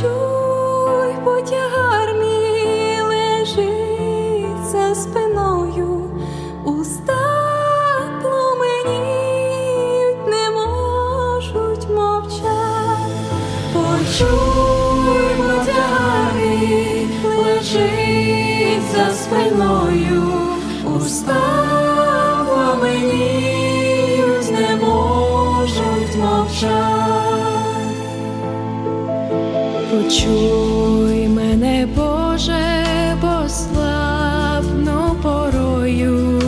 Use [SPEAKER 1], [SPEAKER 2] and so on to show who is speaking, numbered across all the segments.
[SPEAKER 1] почуй, потягар мій лежить за спиною, уста пломеніють, не можуть мовчать. Почуй, потягар мій лежить за спиною, уста Почуй мене, Боже, бо порою,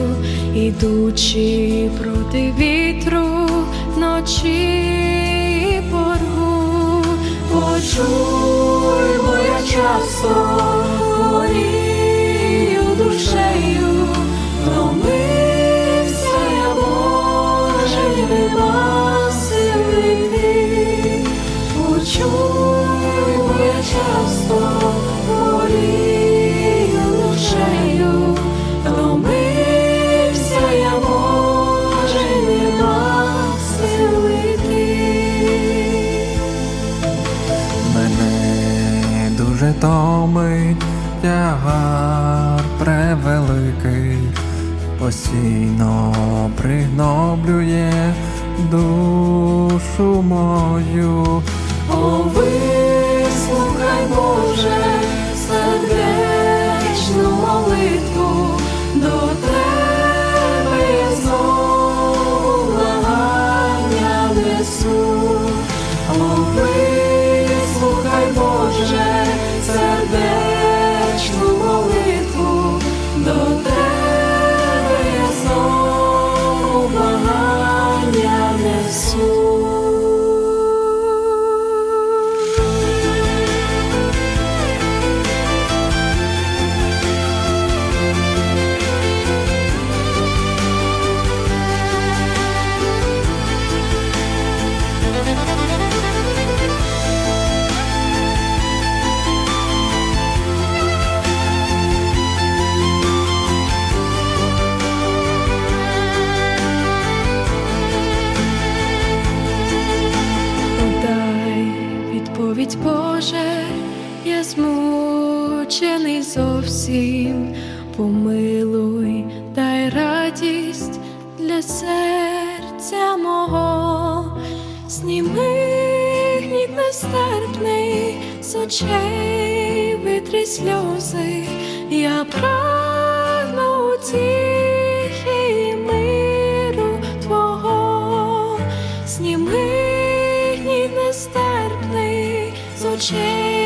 [SPEAKER 1] ідучи проти вітру ночі порву. Почуй, бо я часто хворію душею, втомився я, Боже, нема сили йти. Почуй, часто хворію душею, втомився я, Боже, нема сили.
[SPEAKER 2] Мене дуже томить тягар превеликий, постійно пригноблює душу мою.
[SPEAKER 1] О, вислухай, Господь Боже, я змучений зовсім, помилуй, дай радість для серця мого, зніми гнів нестерпний з очей витри сльози, я прагну утіхи і миру Твого, зніми гнів нестерпний. so change.